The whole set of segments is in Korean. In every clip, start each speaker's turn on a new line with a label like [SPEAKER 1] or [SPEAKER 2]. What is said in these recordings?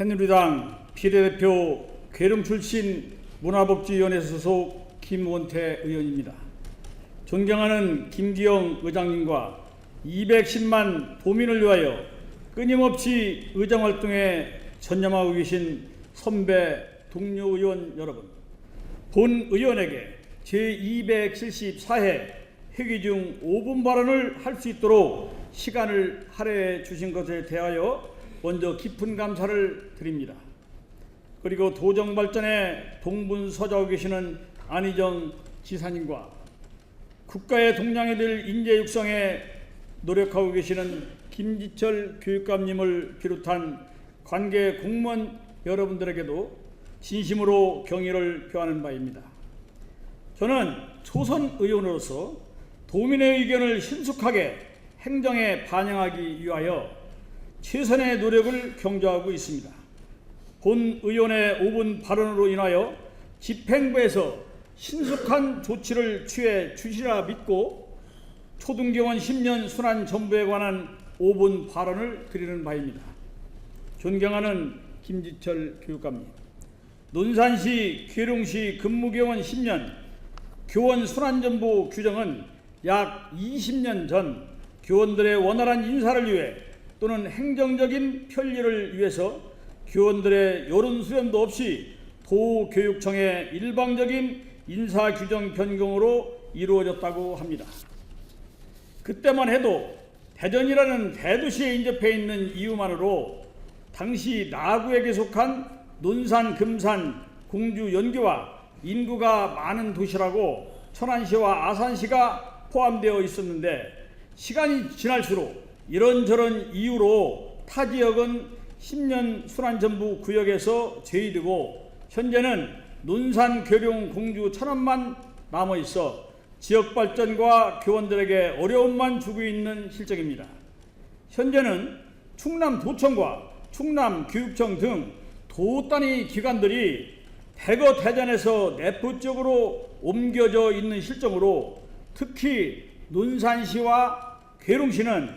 [SPEAKER 1] 새누리당 비례대표 괴름 출신 문화복지위원회 소속 김원태 의원입니다. 존경하는 김기영 의장님과 210만 도민을 위하여 끊임없이 의정 활동에 전념하고 계신 선배 동료 의원 여러분, 본 의원에게 제274회 회기 중 5분 발언을 할 수 있도록 시간을 할애해 주신 것에 대하여 먼저 깊은 감사를 드립니다. 그리고 도정 발전에 동분서주하고 계시는 안희정 지사님과 국가의 동량이 될 인재 육성에 노력하고 계시는 김지철 교육감님을 비롯한 관계 공무원 여러분들에게도 진심으로 경의를 표하는 바입니다. 저는 초선 의원으로서 도민의 의견을 신속하게 행정에 반영하기 위하여 최선의 노력을 경주하고 있습니다. 본 의원의 5분 발언으로 인하여 집행부에서 신속한 조치를 취해 주시라 믿고 초등교원 10년 순환 전부에 관한 5분 발언을 드리는 바입니다. 존경하는 김지철 교육감님, 논산시 계룡시 근무교원 10년 교원 순환 전부 규정은 약 20년 전 교원들의 원활한 인사를 위해 또는 행정적인 편리를 위해서 교원들의 여론 수렴도 없이 도교육청의 일방적인 인사 규정 변경으로 이루어졌다고 합니다. 그때만 해도 대전이라는 대도시에 인접해 있는 이유만으로 당시 나구에게 속한 논산, 금산, 공주, 연교와 인구가 많은 도시라고 천안시와 아산시가 포함되어 있었는데 시간이 지날수록 이런저런 이유로 타 지역은 10년 순환전부 구역에서 제외되고 현재는 논산, 교룡, 공주, 천안만 남아 있어 지역 발전과 교원들에게 어려움만 주고 있는 실정입니다. 현재는 충남 도청과 충남 교육청 등 도 단위 기관들이 대거 대전에서 내포 쪽으로 옮겨져 있는 실정으로 특히 논산시와 괴룡시는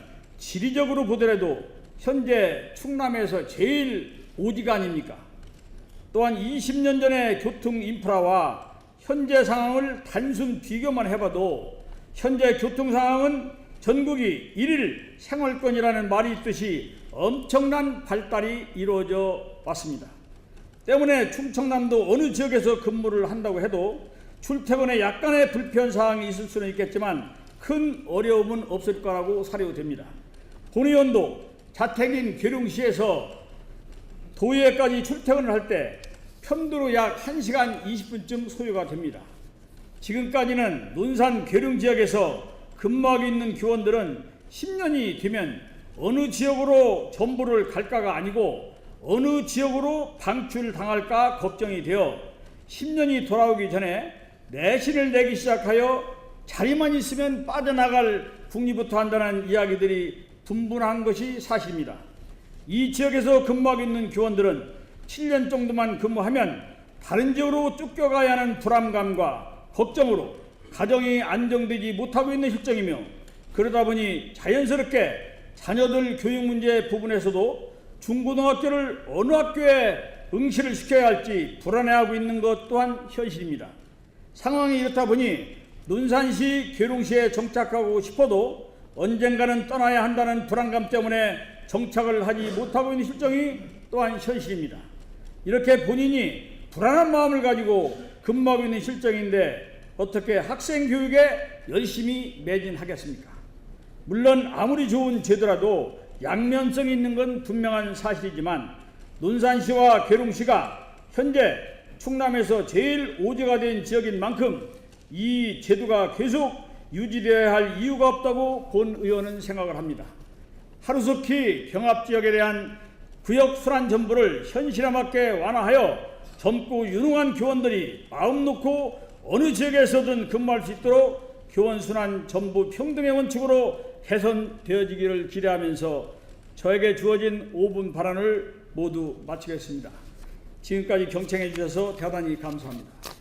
[SPEAKER 1] 지리적으로 보더라도 현재 충남에서 제일 오지가 아닙니까? 또한 20년 전의 교통 인프라와 현재 상황을 단순 비교만 해봐도 현재 교통 상황은 전국이 일일 생활권이라는 말이 있듯이 엄청난 발달이 이루어져 왔습니다. 때문에 충청남도 어느 지역에서 근무를 한다고 해도 출퇴근에 약간의 불편 사항이 있을 수는 있겠지만 큰 어려움은 없을 거라고 사료됩니다. 본 의원도 자택인 계룡시에서 도의회까지 출퇴근을 할 때 편도로 약 1시간 20분쯤 소요가 됩니다. 지금까지는 논산 계룡 지역에서 근무하고 있는 교원들은 10년이 되면 어느 지역으로 전부를 갈까가 아니고 어느 지역으로 방출당할까 걱정이 되어 10년이 돌아오기 전에 내신을 내기 시작하여 자리만 있으면 빠져나갈 국리부터 한다는 이야기들이 분분한 것이 사실입니다. 이 지역에서 근무하고 있는 교원들은 7년 정도만 근무하면 다른 지역으로 쫓겨가야 하는 불안감과 걱정으로 가정이 안정되지 못하고 있는 실정이며 그러다 보니 자연스럽게 자녀들 교육 문제 부분에서도 중고등학교를 어느 학교에 응시를 시켜야 할지 불안해하고 있는 것 또한 현실입니다. 상황이 이렇다 보니 논산시 계룡시에 정착하고 싶어도 언젠가는 떠나야 한다는 불안감 때문에 정착을 하지 못하고 있는 실정이 또한 현실입니다. 이렇게 본인이 불안한 마음을 가지고 근무하고 있는 실정인데 어떻게 학생 교육에 열심히 매진하겠습니까? 물론 아무리 좋은 제도라도 양면성이 있는 건 분명한 사실이지만 논산시와 계룡시가 현재 충남에서 제일 오지가 된 지역인 만큼 이 제도가 계속 유지되어야 할 이유가 없다고 본 의원은 생각을 합니다. 하루속히 경합 지역에 대한 구역 순환 전부를 현실에 맞게 완화하여 젊고 유능한 교원들이 마음 놓고 어느 지역에서든 근무할 수 있도록 교원 순환 전부 평등의 원칙으로 개선되어지기를 기대하면서 저에게 주어진 5분 발언을 모두 마치겠습니다. 지금까지 경청해 주셔서 대단히 감사합니다.